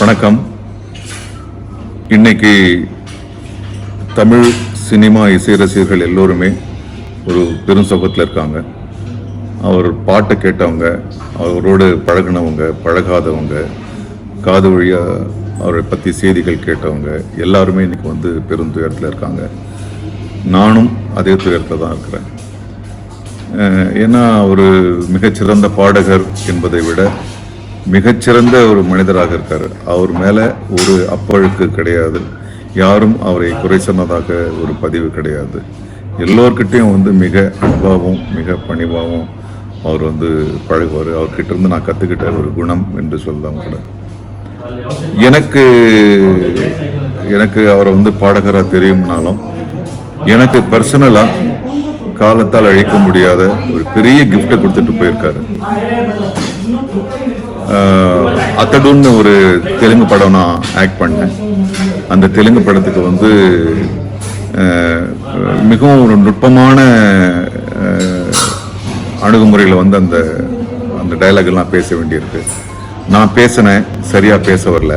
வணக்கம். இன்னைக்கு தமிழ் சினிமா இசை ரசிகர்கள் எல்லோருமே ஒரு பெரும் சுகத்தில் இருக்காங்க. அவர் பாட்டை கேட்டவங்க அவரோடு பழகுனவங்க பழகாதவங்க காது வழியாக அவரை பற்றி செய்திகள் கேட்டவங்க எல்லாருமே இன்றைக்கி வந்து பெரும் துயரத்தில் இருக்காங்க. நானும் அதே துயரத்தில் தான் இருக்கிறேன். ஏன்னா அவர் மிகச்சிறந்த பாடகர் என்பதை விட மிகச்சிறந்த ஒரு மனிதராக இருக்கார். அவர் மேலே ஒரு அப்பழுக்கு கிடையாது. யாரும் அவரை குறை சொன்னதாக ஒரு பதிவு கிடையாது. எல்லோர்கிட்டையும் வந்து மிக அன்பாகவும் மிக பணிவாகவும் அவர் வந்து பழகுவார். அவர்கிட்ட இருந்து நான் கற்றுக்கிட்ட ஒரு குணம் என்று சொல்லலாம் கூட. எனக்கு எனக்கு அவரை வந்து பாடகராக தெரியும்னாலும் எனக்கு பர்சனலாக காலத்தால் அழிக்க முடியாத ஒரு பெரிய கிஃப்ட்டை கொடுத்துட்டு போயிருக்காரு. அத்தடுன்னு ஒரு தெலுங்கு படம் நான் ஆக்ட் பண்ணேன். அந்த தெலுங்கு படத்துக்கு வந்து மிகவும் ஒரு நுட்பமான அணுகுமுறையில் வந்து அந்த அந்த டைலாக்லாம் எல்லாம் பேச வேண்டியிருக்கு. நான் பேசினேன் சரியாக பேச வரல.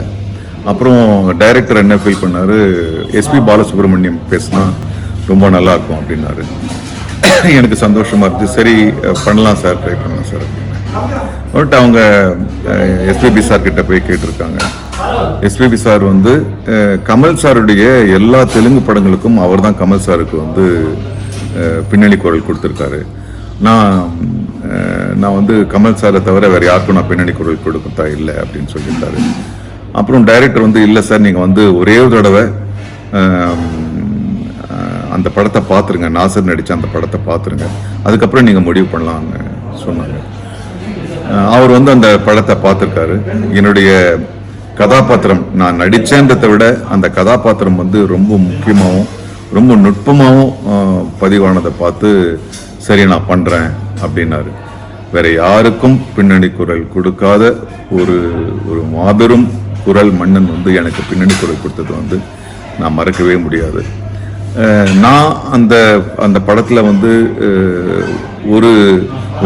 அப்புறம் டைரக்டர் என்ன ஃபீல் பண்ணார்? எஸ்பி பாலசுப்ரமணியம் பேசினா ரொம்ப நல்லா இருக்கும் அப்படின்னாரு. எனக்கு சந்தோஷமாக இருந்துச்சு சரி பண்ணலாம் சார் ட்ரை பண்ணலாம் சார். பட் அவங்க எஸ்பிபி சார் கிட்ட போய் கேட்டிருக்காங்க. எஸ்பிபி சார் வந்து கமல் சாருடைய எல்லா தெலுங்கு படங்களுக்கும் அவர் தான் கமல் சாருக்கு வந்து பின்னணி குரல் கொடுத்துருக்காரு. நான் நான் வந்து கமல் சாரை தவிர வேறு யாருக்கும் நான் பின்னணி குரல் கொடுக்கத்தா இல்லை அப்படின்னு சொல்லியிருந்தாரு. அப்புறம் டைரக்டர் வந்து இல்லை சார் நீங்கள் வந்து ஒரே ஒரு தடவை அந்த படத்தை பார்த்துருங்க. நாசர் நடித்த அந்த படத்தை பார்த்துருங்க. அதுக்கப்புறம் நீங்கள் முடிவு பண்ணலாம்னு சொன்னாங்க. அவர் வந்து அந்த படத்தை பார்த்துருக்காரு. என்னுடைய கதாபாத்திரம் நான் நடித்தேன்றதை விட அந்த கதாபாத்திரம் வந்து ரொம்ப முக்கியமாகவும் ரொம்ப நுட்பமாகவும் பதிவானதை பார்த்து சரி நான் பண்ணுறேன் அப்படின்னாரு. வேற யாருக்கும் பின்னணி குரல் கொடுக்காத ஒரு ஒரு மாபெரும் குரல் மன்னன் வந்து எனக்கு பின்னணி குரல் கொடுத்தது வந்து நான் மறக்கவே முடியாது. நான் அந்த அந்த படத்தில் வந்து ஒரு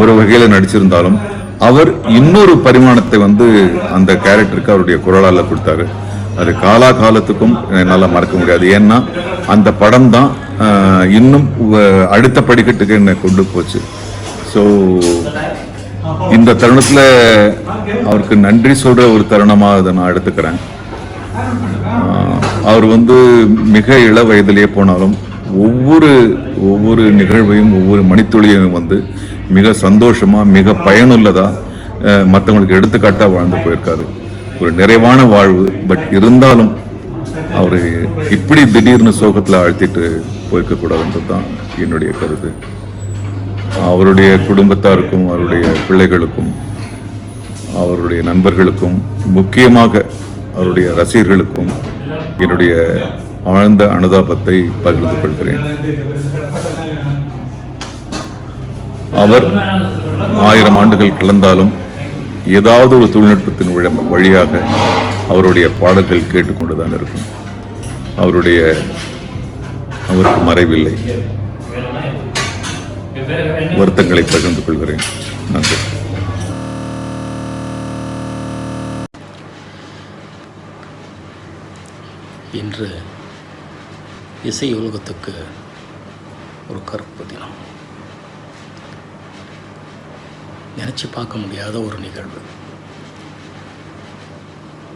ஒரு வகையில் நடிச்சிருந்தாலும் அவர் இன்னொரு பரிமாணத்தை வந்து அந்த கேரக்டருக்கு அவருடைய குரலால் கொடுத்தாரு. அது காலா காலத்துக்கும் என்னால் மறக்க முடியாது. ஏன்னா அந்த படம் தான் இன்னும் அடுத்த படிக்கட்டுக்கு என்னை கொண்டு போச்சு. ஸோ இந்த தருணத்தில் அவருக்கு நன்றி சொல்கிற ஒரு தருணமாக அதை நான் எடுத்துக்கிறேன். அவர் வந்து மிக இள வயதிலேயே போனாலும் ஒவ்வொரு ஒவ்வொரு நிகழ்வையும் ஒவ்வொரு மணித்துளியையும் வந்து மிக சந்தோஷமா மிக பயனுள்ளதா மற்றவங்களுக்கு எடுத்துக்காட்டாக எடுத்துக்காட்டா வாழ்ந்து போயிருக்காரு. ஒரு நிறைவான வாழ்வு பட் இருந்தாலும் அவர் இப்படி திடீர்னு சோகத்தில் அழுத்திட்டு போயிருக்க கூடாதுன்றது தான் என்னுடைய கருத்து. அவருடைய குடும்பத்தாருக்கும் அவருடைய பிள்ளைகளுக்கும் அவருடைய நண்பர்களுக்கும் முக்கியமாக அவருடைய ரசிகர்களுக்கும் என்னுடைய ஆழ்ந்த அனுதாபத்தை பகிர்ந்து கொள்கிறேன். அவர் ஆயிரம் ஆண்டுகள் கலந்தாலும் ஏதாவது ஒரு தொழில்நுட்பத்தின் வழியாக அவருடைய பாடல்கள் கேட்டுக்கொண்டுதான் இருக்கும். அவருடைய அவருக்கு மறைவில்லை. வருத்தங்களை பகிர்ந்து கொள்கிறேன். நன்றி. இன்று இசை உலகத்துக்கு ஒரு கருப்பு தினம். நினச்சி பார்க்க முடியாத ஒரு நிகழ்வு.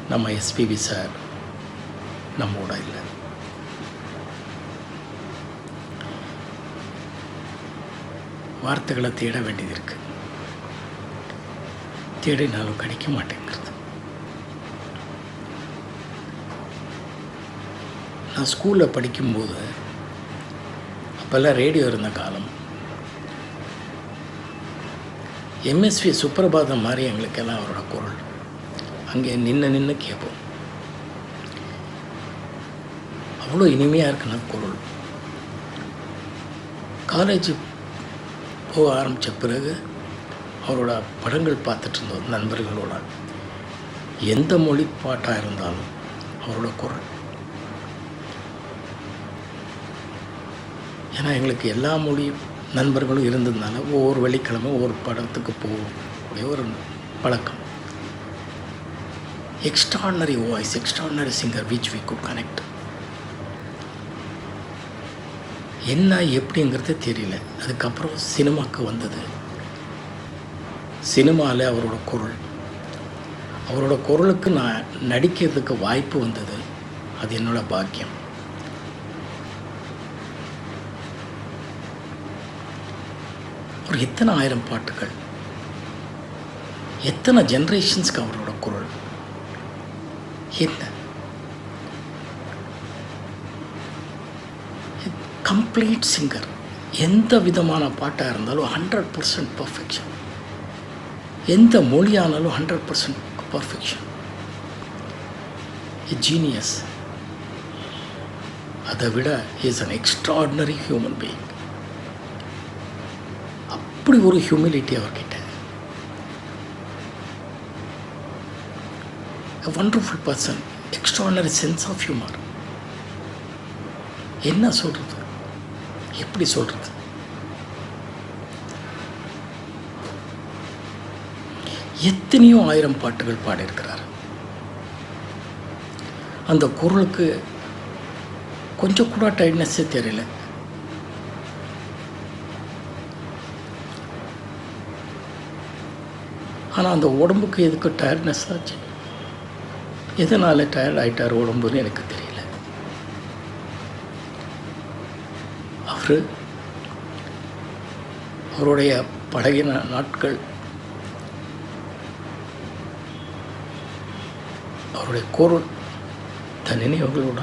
நம்ம எஸ்பிபி சார் நம்மோட இல்லை. வார்த்தைகளை தேட வேண்டியது இருக்குது தேடினாலும் கிடைக்க மாட்டேங்கிறது. நான் ஸ்கூலில் படிக்கும்போது அப்போல்லாம் ரேடியோ இருந்த காலம். எம்எஸ்வி சுப்பிரபாதம் மாதிரி எங்களுக்கெல்லாம் அவரோட குரல். அங்கே நின்று நின்று கேட்போம். அவ்வளோ இனிமையாக இருக்குன்னா குரல். காலேஜ் போக ஆரம்பித்த பிறகு அவரோட படங்கள் பார்த்துட்டு இருந்தோம் நண்பர்களோட எந்த மொழி பாட்டாக இருந்தாலும் அவரோட குரல். ஏன்னா எங்களுக்கு எல்லா மொழியும் நண்பர்களும் இருந்ததுனால ஒவ்வொரு வெள்ளிக்கிழமை ஒவ்வொரு படத்துக்கு போகக்கூடிய ஒரு பழக்கம். Extraordinary voice extraordinary singer which we good connect என்ன எப்படிங்கிறது தெரியல. அதுக்கப்புறம் சினிமாவுக்கு வந்தது. சினிமாவில் அவரோட குரல். அவரோட குரலுக்கு நான் நடிக்கிறதுக்கு வாய்ப்பு வந்தது. அது என்னோடய பாக்கியம். அப்புறம் எத்தனை ஆயிரம் பாட்டுகள்? எத்தனை ஜென்ரேஷன்ஸ்க்கு அவரோட குரல்? என்ன? கம்ப்ளீட் சிங்கர் எந்த விதமான பாட்டாக இருந்தாலும் ஹண்ட்ரட் பர்சன்ட் பர்ஃபெக்ஷன் எந்த மொழியானாலும் hundred percent perfection a genius அதை விட is an extraordinary human being அப்படி ஒரு ஹியூமிலிட்டி அவர்கிட்ட. A person extraordinary sense of humour என்ன சொல்கிறது எப்படி சொல்கிறது எத்தனையோ ஆயிரம் பாட்டுகள் பாடியிருக்கிறார். அந்த குரலுக்கு கொஞ்சம் கூட டைட்னஸ்ஸே தெரியல. ஆனால் அந்த உடம்புக்கு எதுக்கு டயர்ட்னஸ் ஆச்சு? எதனால் டயர்ட் ஆகிட்டார் உடம்புன்னு எனக்கு தெரியல. அவர் அவருடைய பழகின நாட்கள் அவருடைய குரல் தன் நினைவுகளோட